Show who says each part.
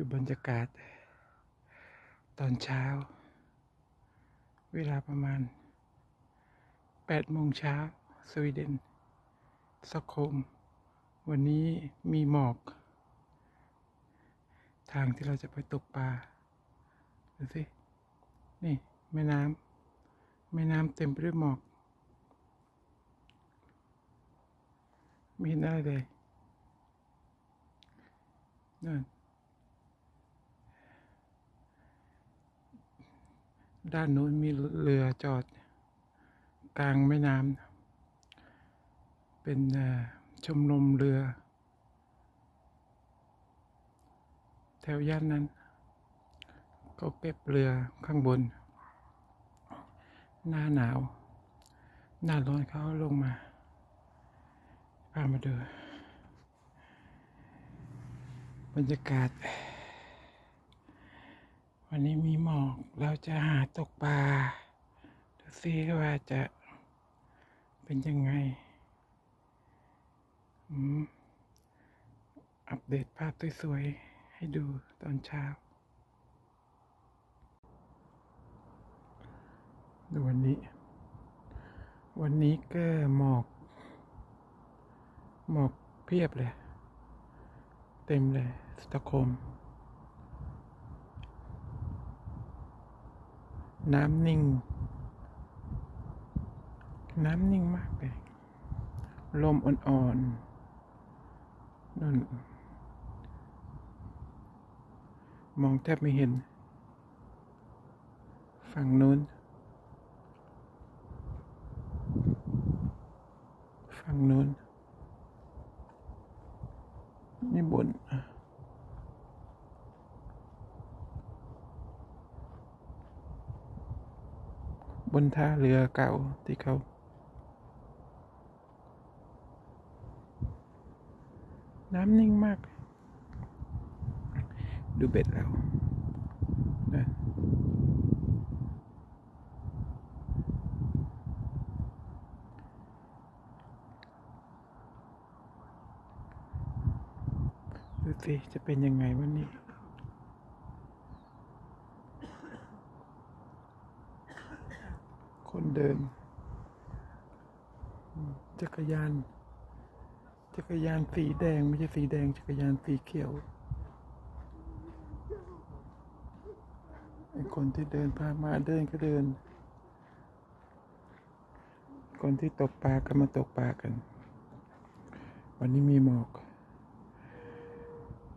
Speaker 1: ดูบรรยากาศ ตอนเช้า เวลาประมาณ8โมงเช้า สวีเดนสกโฮล์มวันนี้มีหมอก ทางที่เราจะไปตกปลาดูสิ นี่ แม่น้ำแม่น้ำเต็มไปด้วยหมอกไม่เห็นอะไรเลยนั่น ด้านนู้นมีเรือจอด กลางแม่น้ำ เป็นชมรมเรือ แถวย่านนั้น ก็เก็บเรือข้างบน หน้าหนาว หน้าร้อนเขาลงมา พามาดูบรรยากาศ วันนี้มีหมอกเราจะหาตกปลาดูซิว่าจะเป็นยังไงอัปเดตภาพสวยๆให้ดูตอนเช้า ดูวันนี้ วันนี้ก็หมอก หมอกเพียบเลย เต็มเลยสตอกโฮม น้ำนิ่ง น้ำนิ่งมากเลย ลมอ่อนๆนั่นมองแทบไม่เห็น ฝั่งนู้น ฝั่งนู้นนี่บน บนท่าเรือเก่าที่เขาน้ำนิ่งมาก ดูเบ็ดแล้วนะดูสิ จะเป็นยังไงวันนี้ คนเดิน จักรยาน จักรยานสีแดงไม่ใช่สีแดง จักรยานสีเขียวไอ้คนที่เดินพามาเดินก็เดิน คนที่ตกปลาก็มาตกปลากัน วันนี้มีหมอก